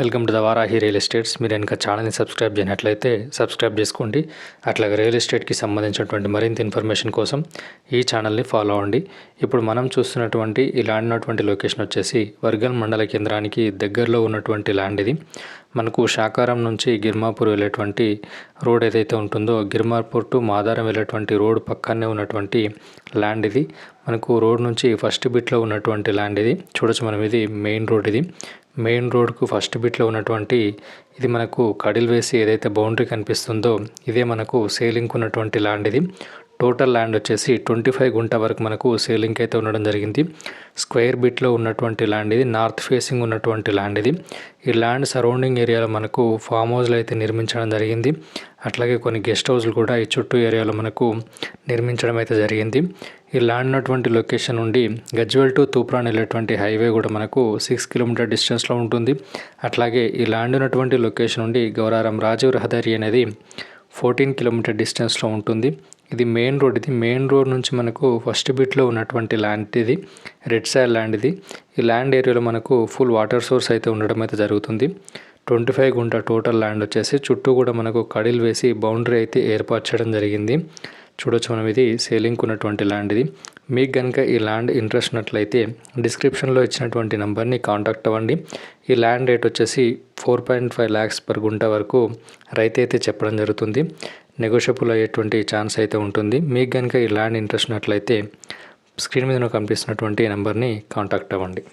Welcome to the Varahi real estates. మీరు ఇంకా ఛానల్ని సబ్స్క్రైబ్ చేయనట్లయితే సబ్స్క్రైబ్ చేసుకోండి. అట్లాగే రియల్ ఎస్టేట్కి సంబంధించినటువంటి మరింత ఇన్ఫర్మేషన్ కోసం ఈ ఛానల్ని ఫాలో అవ్వండి. ఇప్పుడు మనం చూస్తున్నటువంటి ఈ ల్యాండ్ ఉన్నటువంటి లొకేషన్ వచ్చేసి వర్గల్ మండల కేంద్రానికి దగ్గరలో ఉన్నటువంటి ల్యాండ్ ఇది. మనకు శాకారం నుంచి గిర్మాపూర్ వెళ్ళేటువంటి రోడ్ ఏదైతే ఉంటుందో గిర్మాపూర్ టు మాదారం వెళ్ళేటువంటి రోడ్ పక్కనే ఉన్నటువంటి ల్యాండ్ ఇది. మనకు రోడ్ నుంచి ఫస్ట్ బిట్లో ఉన్నటువంటి ల్యాండ్ ఇది. చూడొచ్చు మనం ఇది మెయిన్ రోడ్ ఇది. మెయిన్ రోడ్కు ఫస్ట్ బిట్లో ఉన్నటువంటి ఇది మనకు కడిల్ వేసి ఏదైతే బౌండరీ కనిపిస్తుందో ఇదే మనకు సేలింగ్ ఉన్నటువంటి ల్యాండ్ ఇది. టోటల్ ల్యాండ్ వచ్చేసి ట్వంటీ ఫైవ్ గుంట వరకు మనకు సేలింగ్ అయితే ఉండడం జరిగింది. స్క్వేర్ బిట్లో ఉన్నటువంటి ల్యాండ్ ఇది నార్త్ ఫేసింగ్ ఉన్నటువంటి ల్యాండ్ ఇది. ఈ ల్యాండ్ సరౌండింగ్ ఏరియాలో మనకు ఫామ్ హౌస్లు అయితే నిర్మించడం జరిగింది. అట్లాగే కొన్ని గెస్ట్ హౌస్లు కూడా ఈ చుట్టూ ఏరియాలో మనకు నిర్మించడం అయితే జరిగింది. ఈ ల్యాండ్ ఉన్నటువంటి లొకేషన్ నుండి గజ్వెల్ టు తూప్రాన్ వెళ్ళేటువంటి హైవే కూడా మనకు సిక్స్ కిలోమీటర్ డిస్టెన్స్లో ఉంటుంది. అట్లాగే ఈ ల్యాండ్ ఉన్నటువంటి లొకేషన్ నుండి గౌరారం రాజీవ్ రహదారి అనేది ఫోర్టీన్ కిలోమీటర్ డిస్టెన్స్లో ఉంటుంది. ఇది మెయిన్ రోడ్ ఇది మెయిన్ రోడ్ నుంచి మనకు ఫస్ట్ బిట్లో ఉన్నటువంటి ల్యాండ్ ఇది రెడ్ సైడ్ ల్యాండ్ ఇది. ఈ ల్యాండ్ ఏరియాలో మనకు ఫుల్ వాటర్ సోర్స్ అయితే ఉండడం అయితే జరుగుతుంది. ట్వంటీ ఫైవ్ గుంట టోటల్ ల్యాండ్ వచ్చేసి చుట్టూ కూడా మనకు కడిలు వేసి బౌండరీ అయితే ఏర్పరచడం జరిగింది. చూడొచ్చు మనం ఇది సేలింగ్ ఉన్నటువంటి ల్యాండ్ ఇది. మీకు కనుక ఈ ల్యాండ్ ఇంట్రెస్ట్ ఉన్నట్లయితే డిస్క్రిప్షన్లో ఇచ్చినటువంటి నెంబర్ని కాంటాక్ట్ అవ్వండి. ఈ ల్యాండ్ రేట్ వచ్చేసి four point five lakhs per గుంట వరకు రైతు అయితే చెప్పడం జరుగుతుంది. నెగోషియబుల్ అయ్యేటువంటి ఛాన్స్ అయితే ఉంటుంది. మీకు కనుక ఈ ల్యాండ్ ఇంట్రెస్ట్ ఉన్నట్లయితే స్క్రీన్ మీద కనిపిస్తున్నటువంటి నెంబర్ని కాంటాక్ట్ అవ్వండి.